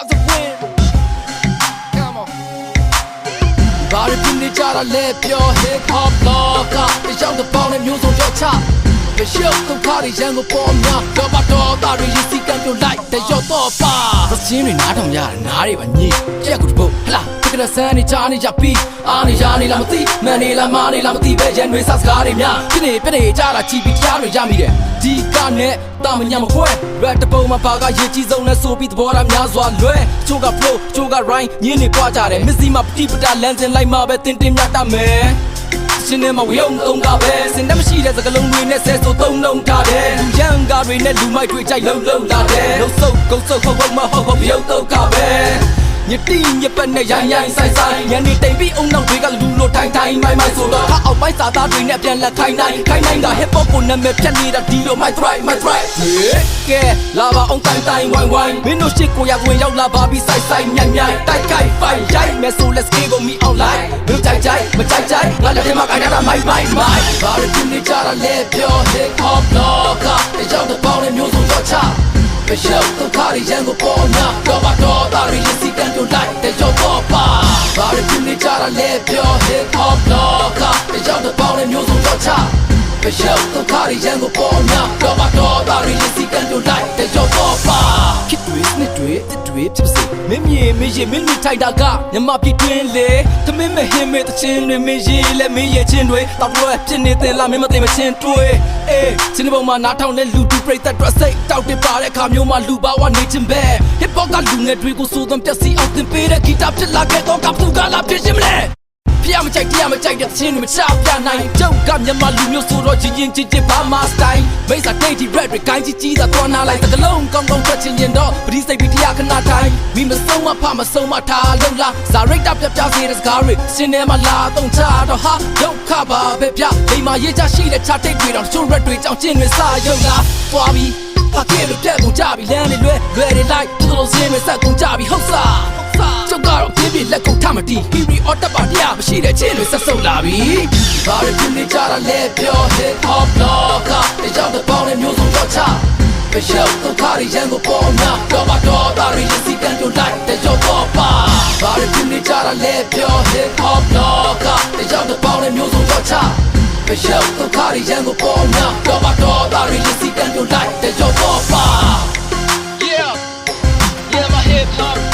out the wind Come on ဘာတွေပြနေကြတာလဲပြော hip hop လောကတယောက်တစ်ပေါင်းနဲ့မျိုးစုံကြောက်ချ မရှုပ်ဒုက္ခတွေရန်ကိုပေါ်များတော့ပါတော့တာတွေရစီကံပြုတ်လိုက်တရော့တော့ပါသချင်းတွေနားထောင်ရတယ်နားတွေပါညစ်ကြက်ကူတပုတ်ဟလာတကယ်ဆန်းနေချာနေကြပြီးအားနေရနေလားမသိမန်နေလားမနေလားမသိပဲရန်တွေစစကားတွေများဖြစ်နေပြနေကြတာချီပြီးတရားတွေရမိတယ်ဒီကနဲ့တာမညာမခွဲ rap တပုံမှာပါကရေကြီးဆုံးနဲ့ဆိုပြီးသဘောထားများစွာလွဲချိုးက flow ချိုးက rhyme ညင်းနေပွားကြတယ်မစ္စည်းမှာပတိပတာလမ်းစဉ်လိုက်မှာပဲတင်တင်မြတ်တမယ် ရှင်နေမဝေုံသုံးကပဲစင်တမရှိတဲ့စကလုံးတွေနဲ့ဆဲဆိုသုံးလုံးထားတယ်လူရန်ကားတွေနဲ့လူမိုက်တွေကြိုက်လုံးလုံးလာတယ်လုံးစုပ်ကုတ်စုပ်ဟုတ်ဟုတ်မဟုတ်ဟုတ်ပြုတ်တော့ကပဲ ညတိညပတ်နဲ့ရိုင်းရိုင်းဆိုင်ဆိုင်ညနေတိမ်ပြီးအုံနောက်တွေကလူလိုထိုင်ထိုင်မိုင်းမိုင်းဆိုတော့ခါအောက်ပိုင်းစာသားတွေနဲ့ပြန်လက်ခိုင်းနိုင်ခိုင်းနိုင်က hip hop ကိုနာမည်ဖြတ်နေတာဒီလို my try my try ကဲလာပါအောင်တိုင်တိုင်ဝိုင်းဝိုင်းမင်းတို့ရှစ်ကိုရဝင်ရောက်လာပါပြီးဆိုင်ဆိုင်ညံ့ညံ့တိုက်ခိုက် fight ရိုက်မယ်ဆို let's go me online မင်းကြိုက်ကြိုက်မကြိုက်ကြိုက်ငါလက်ထဲမှာခိုင်းတာမိုင်းမိုင်းမိုင်းဘာလို့ဒီနေ့ကြတာလဲပြော hip hop blog ကတယောက်တစ်ပေါင်းနဲ့မျိုးစုံတော့ချမရှောက်ဒုက္ခတွေရန်ကိုပေါ်နာတော့ပါ မရှောက်ဒုက္ခတွေရန်ကိုပေါ်နာတော့ပါတော့တာရီစီကံတို့လိုက်တဲ့ကြောတော့ပါခစ်တွေနှစ်တွေတစ်တွေဖြစ်စေမင်းမြေမင်းရေမင်းနေထိုက်တာကညမပြတွင်းလေသမင်းမဟင်းမေတချင်းတွေမင်းရေလဲမင်းရဲ့ချင်းတွေတောက်တော့ဖြစ်နေတဲ့လားမင်းမသိမချင်းတွေအေးချင်းဒီပုံမှာနားထောင်တဲ့လူတူပြိသက်တွေစိတ်တောက်တပါတဲ့ခါမျိုးမှာလူပါဝနေချင်းပဲ hip hop ကလူငယ်တွေကိုစိုးသွမ်းပြစီအောင်သင်ပေးတဲ့ဂီတာဖြစ်လာခဲ့တော့ကပ်သူကလာဖြစ်ရှင်မလဲဖျား မကြိုက်တရားမကြိုက်တဲ့ချင်းတွေမချပြနိုင်တော့ကမြန်မာလူမျိုးဆိုတော့ချင်းချင်းချင်းချင်းဘာမစတိုင်းမိတ်စာဒိတ်ဒီ rap တွေကိုင်းကြီးကြီးသာသွားနာလိုက်တကလုံးကောင်းကောင်းထွက်ချင်းရင်တော့ပရိစိတ်ပြီးတရားခဏတိုင်းမိမဆုံးမဖမဆုံးမထားလုံးလားဇာရိတ်တာပြပြစေတဲ့စကားတွေစင်းထဲမှာလာတော့ချတော့ဟာဒုက္ခပါပဲဗျအိမ်မှာရေးချရှိတဲ့ချတိတ်တွေတော့ချိုး rap တွေကြောင့်ချင်းတွေစာရုပ်လားသွားပြီးဟာကဲလို့ပြက်ကုန်ကြပြီလမ်းတွေလွဲလွဲတွေလိုက်သူတို့စင်းတွေဆက်ကုန်ကြပြီဟုတ်စားကျုပ်ကတော့ပြင်းပြလက်ကုန်ထမတီ ဟီရီအော်တပ်ပါတရားမရှိတဲ့ချင်းတွေဆက်ဆုပ်လာပြီဘာလို့ပြင်းနေကြတာလဲပြော hip hop blog ကတယောက်တစ်ပေါင်းနဲ့မျိုးစုံတော့ချမရှောက်ဒုက္ခတွေရန်ကိုပေါ်နာတော့ပါတော့တာရီစီကံတို့လိုက်တဲ့ကြောတော့ပါဘာလို့ပြင်းနေကြတာလဲပြော hip hop blog ကတယောက်တစ်ပေါင်းနဲ့မျိုးစုံတော့ချမရှောက်ဒုက္ခတွေရန်ကိုပေါ်နာတော့ပါတော့တာရီစီကံတို့လိုက်တဲ့ကြောတော့ပါ Yeah, yeah, my hip hop,